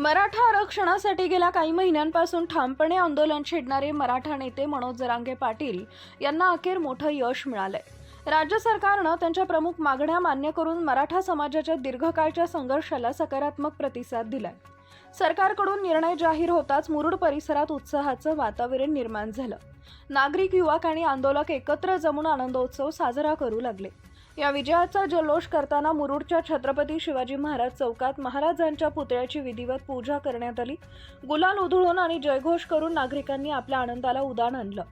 मराठा आरक्षणासाठी गेल्या काही महिन्यांपासून ठामपणे आंदोलन छेडणारे मराठा नेते मनोज जरांगे पाटील यांना अखेर मोठं यश मिळालंय. राज्य सरकारनं त्यांच्या प्रमुख मागण्या मान्य करून मराठा समाजाच्या दीर्घकाळच्या संघर्षाला सकारात्मक प्रतिसाद दिलाय. सरकारकडून निर्णय जाहीर होताच मुरुड परिसरात उत्साहाचं वातावरण निर्माण झालं. नागरिक युवक आणि आंदोलक एकत्र जमून आनंदोत्सव साजरा करू लागले. या विजयाचा जल्लोष करताना मुरुडच्या छत्रपती शिवाजी महाराज चौकात महाराजांच्या पुतळ्याची विधिवत पूजा करण्यात आली. गुलाल उधळून आणि जयघोष करून नागरिकांनी आपल्या आनंदाला उदाण आणलं.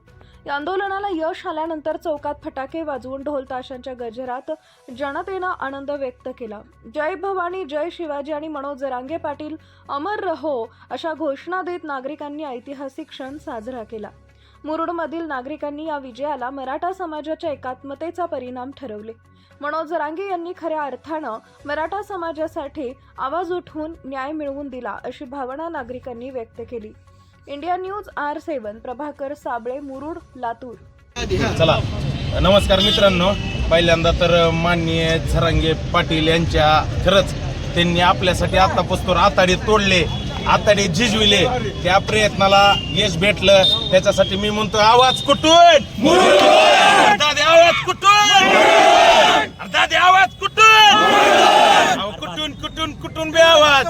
या आंदोलनाला यश आल्यानंतर चौकात फटाके वाजवून ढोल ताशांच्या गजरात जनतेनं आनंद व्यक्त केला. जय भवानी जय शिवाजी आणि मनोज जरांगे पाटील अमर रहो अशा घोषणा देत नागरिकांनी ऐतिहासिक क्षण साजरा केला. मुरुडमधील नागरिकांनी या विजयाला मराठा समाजाच्या एकात्मतेचा परिणाम ठरवले. मनोज जरांगे यांनी खऱ्या अर्थानं मराठा समाजासाठी आवाज उठवून न्याय मिळवून दिला अशी भावना नागरिकांनी व्यक्त केली. India news R seven Prabhakar Sable Murud Latur. चला. नमस्कार मित्रांनो. पहिल्यांदा तर माननीय झरांगे पाटील यांच्या खरंच त्यांनी आपल्यासाठी आता पुस्तक आताडे तोडले. आताडे झिजविले त्या प्रयत्नाला यश भेटलं. त्याच्यासाठी मी म्हणतो आवाज कुठून? दादे आवाज कुठून? दादे आवाज कुठून? कुठून कुठून कुठून बे आवाज?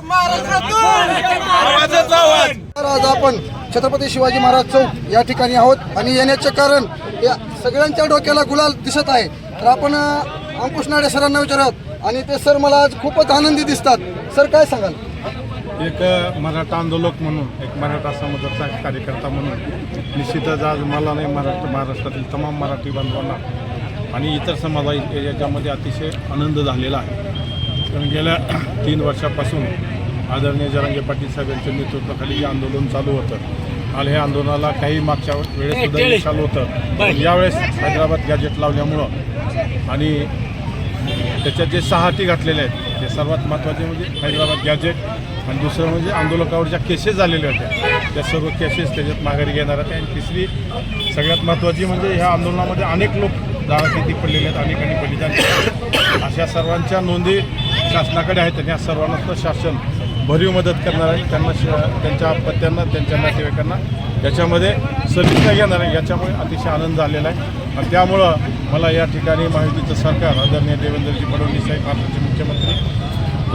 आवाजच आवाज. आज आपण छत्रपती शिवाजी महाराज चौक या ठिकाणी आहोत आणि येण्याचे कारण या सगळ्यांच्या डोक्याला गुलाल दिसत आहे. तर आपण अंकुश नाडे सरांना विचारत आणि ते सर मला आज खूपच आनंदी दिसतात. सर काय सांगाल? एक मराठा आंदोलक म्हणून एक मराठा समाजाचा कार्यकर्ता म्हणून निश्चितच आज मला नाही महाराष्ट्र महाराष्ट्रातील तमाम मराठी बांधवांना आणि इतर समाजा याच्यामध्ये अतिशय आनंद झालेला आहे. कारण गेल्या तीन वर्षापासून आदरणीय जरांगे पाटील साहेब यांच्या नेतृत्वाखाली जे आंदोलन चालू होतं. आणि हे आंदोलनाला काही मागच्या वेळेस सुद्धा यश आलं होतं यावेळेस हैदराबाद गॅजेट लावल्यामुळं आणि त्याच्यात जे सहा अटी घातलेल्या आहेत ते सर्वात महत्त्वाचे म्हणजे हैदराबाद गॅजेट आणि दुसरं म्हणजे आंदोलकावर ज्या केसेस झालेल्या होत्या त्या सर्व केसेस त्याच्यात माघारी घेणार आहेत आणि तिसरी सगळ्यात महत्त्वाची म्हणजे ह्या आंदोलनामध्ये अनेक लोक दाराखेती पडलेले आहेत. अनेकांनी बलिदान अशा सर्वांच्या नोंदी शासनाकडे आहेत आणि या सर्वांना शासन भरीव मदत करणार आहे. त्यांना त्यांच्या पत्त्यांना त्यांच्या नातेवाईकांना. याच्यामध्ये सविस्ता घेणार आहे याच्यामुळे अतिशय आनंद झालेला आहे. आणि त्यामुळं मला या ठिकाणी महायुतीचं सरकार आदरणीय देवेंद्रजी फडणवीस साहेब भारताचे मुख्यमंत्री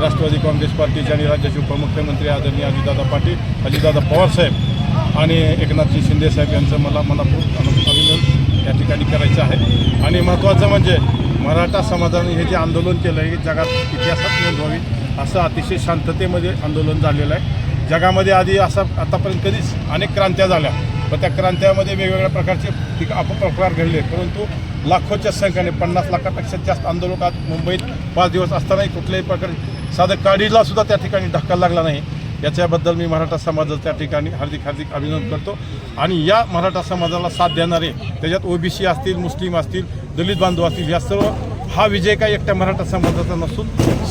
राष्ट्रवादी काँग्रेस पार्टीचे आणि राज्याचे उपमुख्यमंत्री आदरणीय अजितदादा पाटील अजितदादा पवारसाहेब आणि एकनाथजी शिंदेसाहेब यांचं मला मनापूर्वक अभिनंदन या ठिकाणी करायचं आहे. आणि महत्त्वाचं म्हणजे मराठा समाजाने हे जे आंदोलन केलं हे जगात इतिहासात नोंदवावी. असं अतिशय शांततेमध्ये आंदोलन झालेलं आहे. जगामध्ये आधी असं आतापर्यंत कधीच अनेक क्रांत्या झाल्या. पण त्या क्रांत्यामध्ये वेगवेगळ्या प्रकारचे ठिक अपप्रकार घडले. परंतु लाखोच्या संख्येने पन्नास लाखापेक्षा जास्त आंदोलक आज मुंबईत पाच दिवस असतानाही कुठल्याही प्रकारे साधं काडीला सुद्धा त्या ठिकाणी धक्का लागला नाही. याच्याबद्दल मी मराठा समाजाचं त्या ठिकाणी हार्दिक हार्दिक अभिनंदन करतो. आणि या मराठा समाजाला साथ देणारे त्याच्यात ओबीसी असतील मुस्लिम असतील दलित बांधव असतील या सर्व हा विजय काही एकट्या मराठा समाजाचा नसून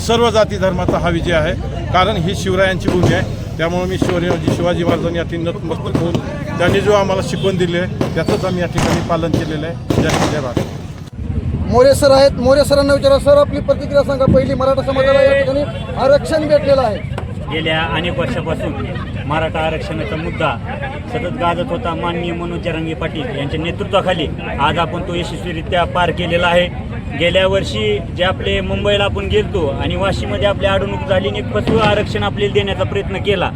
सर्व जाती धर्माचा हा विजय आहे. कारण ही शिवरायांची भूमी आहे. त्यामुळे मी शिवराजी शिवाजी महाराजांनी या ठिकाणी नतमस्तक होऊन त्यांनी जो आम्हाला शिकवण दिली आहे त्याचंच आम्ही या ठिकाणी पालन केलेलं आहे. जय हिंद, जय भारत. मोरे सर आहेत. मोरे सरांना विचारा. सर आपली प्रतिक्रिया सांगा. पहिली मराठा समाजाला या ठिकाणी आरक्षण भेटलेलं आहे. गेल्या अनेक वर्षापासून मराठा आरक्षणाचा मुद्दा सतत गाजत होता. माननीय मनोज जरांगे पाटील यांच्या नेतृत्वाखाली आज आपण तो यशस्वीरित्या पार केलेला आहे. गेल्या वर्षी जे आपले मुंबईला आपण गेलतो आणि वाशीमध्ये आपली अडवणूक झाली आणि एक आरक्षण आपल्याला देण्याचा प्रयत्न केला.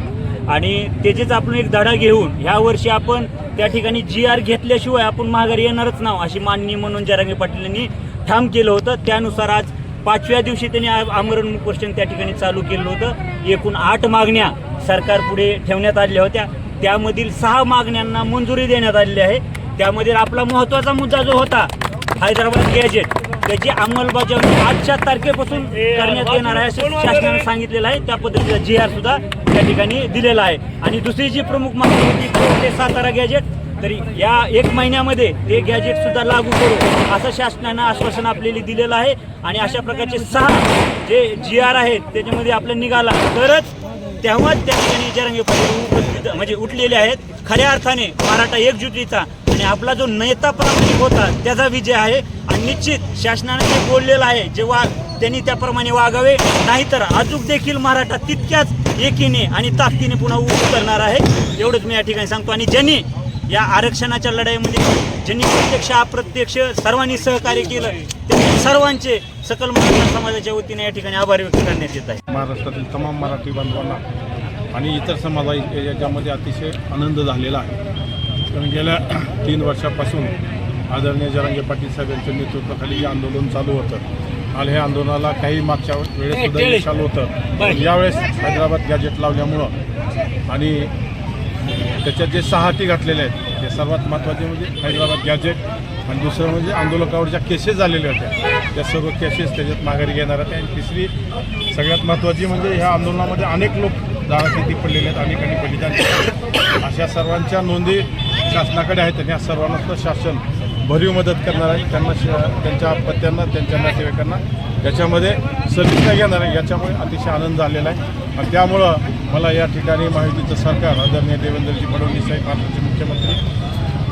आणि त्याचेच आपण एक धडा घेऊन ह्या वर्षी आपण त्या ठिकाणी जी आर घेतल्याशिवाय आपण माघारी येणारच नाव अशी माननीय म्हणून जरांगे पाटील यांनी ठाम केलं होतं. त्यानुसार आज पाचव्या दिवशी त्यांनी आमरण उपोषण त्या ठिकाणी चालू केलं होतं. एकूण आठ मागण्या सरकार पुढे ठेवण्यात आलेल्या होत्या. त्यामधील सहा मागण्यांना मंजुरी देण्यात आलेली आहे. त्यामध्ये आपला महत्त्वाचा मुद्दा जो होता हैदराबाद गॅजेट त्याची अंमलबजावणी आजच्या तारखेपासून करण्यात येणार आहे असं शासनाने सांगितलेलं आहे. त्या पद्धतीचा जी आर सुद्धा त्या ठिकाणी दिलेला आहे. आणि दुसरी जी प्रमुख मागणी होती ती सातारा गॅजेट तरी या एक महिन्यामध्ये ते गॅजेट सुद्धा लागू करू असं शासनानं आश्वासन आपल्याला दिलेलं आहे. आणि अशा प्रकारचे सहा जे जी आर आहेत त्याच्यामध्ये आपलं निघाला. तरच तेव्हाच त्या ठिकाणी जरंगे उपस्थित म्हणजे उठलेले आहेत. खऱ्या अर्थाने मराठा एकजुटीचा आणि आपला जो नेता प्रामाणिक होता त्याचा विजय आहे. आणि निश्चित शासनाने जे बोललेलं आहे जेव्हा त्यांनी त्याप्रमाणे वागावे. नाहीतर अजून देखील मराठा तितक्याच एकीने आणि ताकदीने पुन्हा उतरणार आहे. एवढंच मी या ठिकाणी सांगतो. आणि ज्यांनी या आरक्षणाच्या लढाईमध्ये ज्यांनी प्रत्यक्ष अप्रत्यक्ष सर्वांनी सहकार्य केलं त्यांनी सर्वांचे सकल मराठा समाजाच्या वतीने या ठिकाणी आभार व्यक्त करण्यात येत आहे. महाराष्ट्रातील तमाम मराठी बांधवांना आणि इतर समाजा याच्यामध्ये अतिशय आनंद झालेला आहे. कारण गेल्या तीन वर्षापासून आदरणीय जरांगे पाटील साहेब यांच्या नेतृत्वाखाली जे आंदोलन चालू होतं. आणि हे आंदोलनाला काही मागच्या वेळेस यश आलं होतं. यावेळेस हैदराबाद गॅजेट लावल्यामुळं आणि त्याच्यात जे सहा अटी घातलेल्या आहेत ते सर्वात महत्त्वाचे म्हणजे हैदराबाद गॅजेट आणि दुसरं म्हणजे आंदोलकावर ज्या केसेस झालेल्या होत्या त्या सर्व केसेस त्याच्यात माघारी घेणार आहेत. आणि तिसरी सगळ्यात महत्त्वाची म्हणजे ह्या आंदोलनामध्ये अनेक लोक जागाकिती पडलेले आहेत अनेकांनी बलिदान. अशा सर्वांच्या नोंदी शासनाकडे आहेत आणि या सर्वांना शासन भरीव मदत करणार आहे. त्यांना त्यांच्या पत्यांना त्यांच्या नातेवाईकांना. याच्यामध्ये सर्विस घेणार आहे. याच्यामुळे अतिशय आनंद झालेला आहे. आणि त्यामुळं मला या ठिकाणी महायुतीचं सरकार आदरणीय देवेंद्रजी फडणवीस साहेब महाराष्ट्राचे मुख्यमंत्री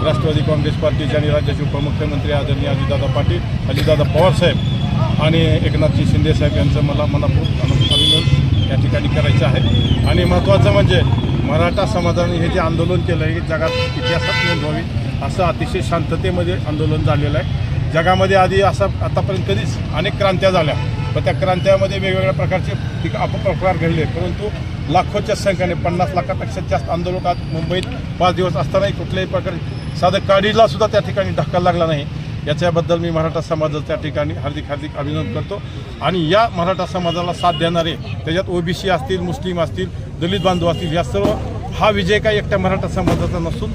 राष्ट्रवादी काँग्रेस पार्टीचे आणि राज्याचे उपमुख्यमंत्री आदरणीय अजितदादा पाटील अजितदादा पवार साहेब आणि एकनाथजी शिंदे साहेब यांचं मला मनापूर्वक अभिनंदन. या ठिकाणी करायचं आहे. आणि महत्त्वाचं म्हणजे मराठा समाजाने हे जे आंदोलन केलं हे जगात इतिहासात नोंदवावी असं अतिशय शांततेमध्ये आंदोलन झालेलं आहे. जगामध्ये आधी असं आतापर्यंत कधीच अनेक क्रांत्या झाल्या पण त्या क्रांत्यामध्ये वेगवेगळ्या प्रकारचे अपप्रकार घडले. परंतु लाखोच्या संख्येने पन्नास लाखापेक्षा जास्त आंदोलक आज मुंबईत पाच दिवस असतानाही कुठल्याही प्रकारे साधं काडीला सुद्धा त्या ठिकाणी धक्का लागला नाही. याच्याबद्दल मी मराठा समाजाचं त्या ठिकाणी हार्दिक हार्दिक अभिनंदन करतो. आणि या मराठा समाजाला साथ देणारे त्याच्यात ओबीसी असतील मुस्लिम असतील दलित बांधव असतील या सर्व हा विजय काही एकट्या मराठा समाजाचा नसून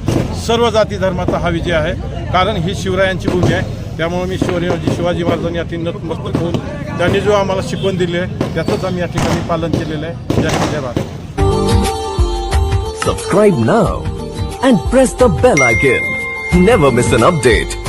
सर्व जाती धर्माचा हा विजय आहे. कारण ही शिवरायांची भूमी आहे. त्यामुळे मी शिवराजी शिवाजी महाराजांनी अति नतमस्तक होऊन त्यांनी जो आम्हाला शिकवण दिली आहे त्याचंच आम्ही या ठिकाणी पालन केलेलं आहे. जय हिंद, जय Bharat. Subscribe now and press the bell icon never miss an update